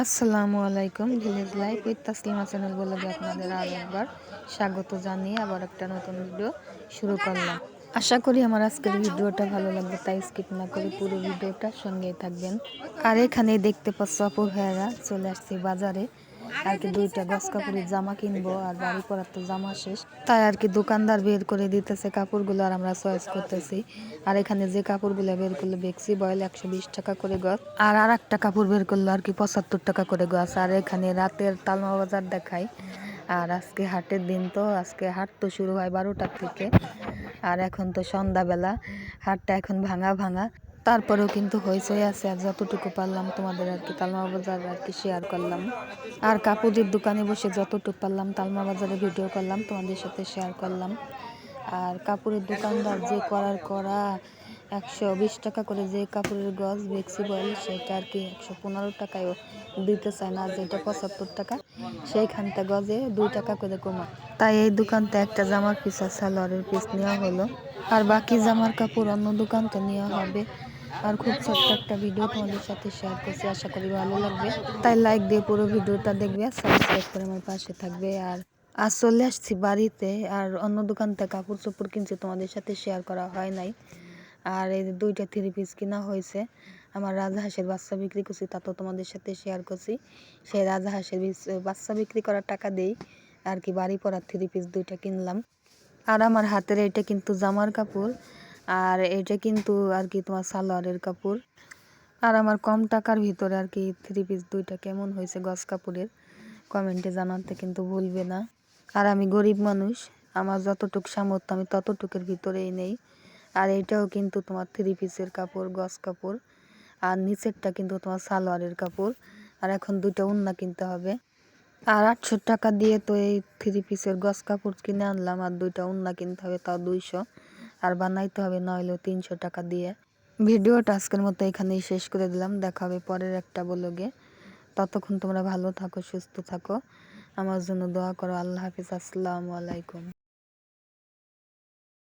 আসসালামু আলাইকুম village life with Taslima channel বলে আপনাদের আর একবার স্বাগত জানিয়ে আবার একটা নতুন ভিডিও শুরু করলাম। আশা করি আমার আজকের ভিডিওটা ভালো লাগবে, তাই স্কিপ না করে পুরো ভিডিওটা সঙ্গে থাকবেন। আর এখানে দেখতে পাচ্ছ অপর ভাইয়ারা চলে আসছি বাজারে। আর কি দুইটা গছ কাপড়ের জামা কিনবো আর বাড়ি পরার তো জামা শেষ। তাই আর কি দোকানদার বের করে দিতেছে কাপড়গুলো আর আমরা চয়েস করতেছি। আর এখানে যে কাপড়গুলো বের করল বেক্সি বয়েল একশো বিশ টাকা করে গছ আর আর একটা কাপড় বের করল আর কি পঁচাত্তর টাকা করে গছ আর এখানে রাতের তালমা বাজার দেখায় আর আজকে হাটের দিন তো আজকে হাট তো শুরু হয় বারোটার থেকে। আর এখন তো সন্ধ্যাবেলা। হাটটা এখন ভাঙা ভাঙা। তারপরেও কিন্তু হইচই আছে আর যতটুকু পারলাম তোমাদের আর কি তালমা বাজার আর কি শেয়ার করলাম। আর কাপুরের দোকানে বসে যতটুকু পারলাম তালমা বাজারে ভিডিও করলাম, তোমাদের সাথে শেয়ার করলাম। আর কাপড়ের দোকানদার যে করার করা, একশো বিশ টাকা করে যে কাপড়ের গজ বেক্সি বয়েল সেটা আর কি একশো পনেরো টাকায়ও দিতে চায় না, যেটা পঁচাত্তর টাকা, সেইখানটা গজে দুই টাকা করে কমা। তাই এই দোকানতে একটা জামার পিস আর সালোয়ারের পিস নেওয়া হলো। আর বাকি জামার কাপড় অন্য দোকানতে নেওয়া হবে। আর খুব ছোট্ট একটা ভিডিও তোমাদের সাথে শেয়ার করছি, আশা করি ভালো লাগবে। তাই লাইক দিয়ে পুরো ভিডিওটা দেখবে সাবস্ক্রাইব করে আমার পাশে থাকবে। আর আজ চলে আসছি বাড়িতে, আর অন্য দোকান থেকে কাপড় চোপড় কিনছি, তোমাদের সাথে শেয়ার করা হয় নাই। আর এই দুইটা থ্রি পিস কিনা হয়েছে, আমার রাজহাঁসের বাচ্চা বিক্রি করছি, তা তো তোমাদের সাথে শেয়ার করছি। সেই রাজহাঁসের বাচ্চা বিক্রি করার টাকা দেই, আর কি বাড়ি পরার থ্রি পিস দুইটা কিনলাম। আর আমার হাতের এটা কিন্তু জামার কাপড় আর এটা কিন্তু আর কি তোমার সালোয়ারের কাপড়। আর আমার কম টাকার ভিতরে আর কি থ্রি পিস দুইটা কেমন হয়েছে গস কাপড়ের কমেন্টে জানাতে কিন্তু ভুলবে না। আর আমি গরিব মানুষ, আমার যতটুক সামর্থ্য আমি ততটুকের ভিতরেই নেই। আর এটাও কিন্তু তোমার থ্রি পিসের কাপড় গস কাপড়। আর নিচেরটা কিন্তু তোমার সালোয়ারের কাপড়। আর এখন দুটো উন্না কিনতে হবে। আর আটশো টাকা দিয়ে তো এই থ্রি পিসের গস কাপড় কিনে আনলাম, আর দুইটা উন্না কিনতে হবে তাও দুইশো। আর বানাইতে হবে, নইলেও তিনশো টাকা দিয়ে। ভিডিওটা আজকের মতো এখানেই শেষ করে দিলাম। দেখা হবে পরের একটা বলগে। ততক্ষণ তোমরা ভালো থাকো, সুস্থ থাকো। আমার জন্য দোয়া করো। আল্লাহ হাফিজ। আসসালামু আলাইকুম।